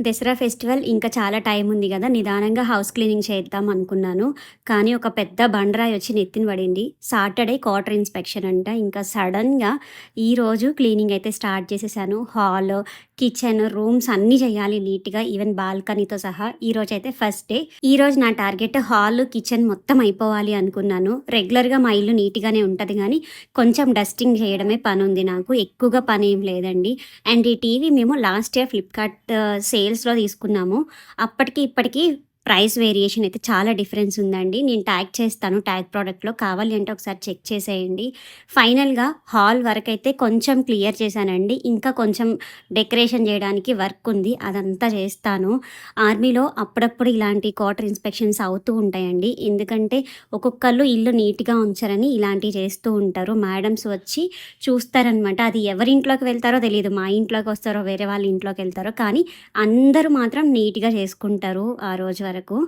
Dasara festival ఇంకా చాలా time ఉంది కదా. నిదానంగా హౌస్ క్లీనింగ్ చేద్దాం అనుకున్నాను. కానీ ఒక పెద్ద బండరాయి వచ్చి నెత్తిన పడింది. సాటర్డే క్వార్టర్ ఇన్స్పెక్షన్ అంట. ఇంకా సడన్గా ఈరోజు క్లీనింగ్ అయితే స్టార్ట్ చేసేసాను. హాల్ కిచెన్ రూమ్స్ అన్నీ చేయాలి నీట్గా. ఈవెన్ బాల్కనీతో సహా. ఈరోజు అయితే ఫస్ట్ డే. ఈరోజు నా టార్గెట్ హాల్ కిచెన్ మొత్తం అయిపోవాలి అనుకున్నాను. రెగ్యులర్గా మా ఇల్లు నీట్గానే ఉంటుంది కానీ కొంచెం డస్టింగ్ చేయడమే పని ఉంది నాకు. ఎక్కువగా పని ఏం లేదండి. అండ్ ఈ టీవీ మేము లాస్ట్ ఇయర్ ఫ్లిప్కార్ట్ సేల్ సేల్స్లో తీసుకున్నాము. అప్పటికి ఇప్పటికీ ప్రైస్ వేరియేషన్ అయితే చాలా డిఫరెన్స్ ఉందండి. నేను ట్యాగ్ చేస్తాను ట్యాగ్ ప్రోడక్ట్లో. కావాలి అంటే ఒకసారి చెక్ చేసేయండి. ఫైనల్గా హాల్ వర్క్ అయితే కొంచెం క్లియర్ చేశానండి. ఇంకా కొంచెం డెకరేషన్ చేయడానికి వర్క్ ఉంది. అదంతా చేస్తాను. ఆర్మీలో అప్పుడప్పుడు ఇలాంటి క్వార్టర్ ఇన్స్పెక్షన్స్ అవుతూ ఉంటాయండి. ఎందుకంటే ఒక్కొక్కళ్ళు ఇల్లు నీట్గా ఉంచారని ఇలాంటివి చేస్తూ ఉంటారు. మేడమ్స్ వచ్చి చూస్తారనమాట. అది ఎవరి ఇంట్లోకి వెళ్తారో తెలియదు. మా ఇంట్లోకి వస్తారో వేరే వాళ్ళ ఇంట్లోకి వెళ్తారో. కానీ అందరూ మాత్రం నీట్గా చేసుకుంటారు ఆ రోజు వరకు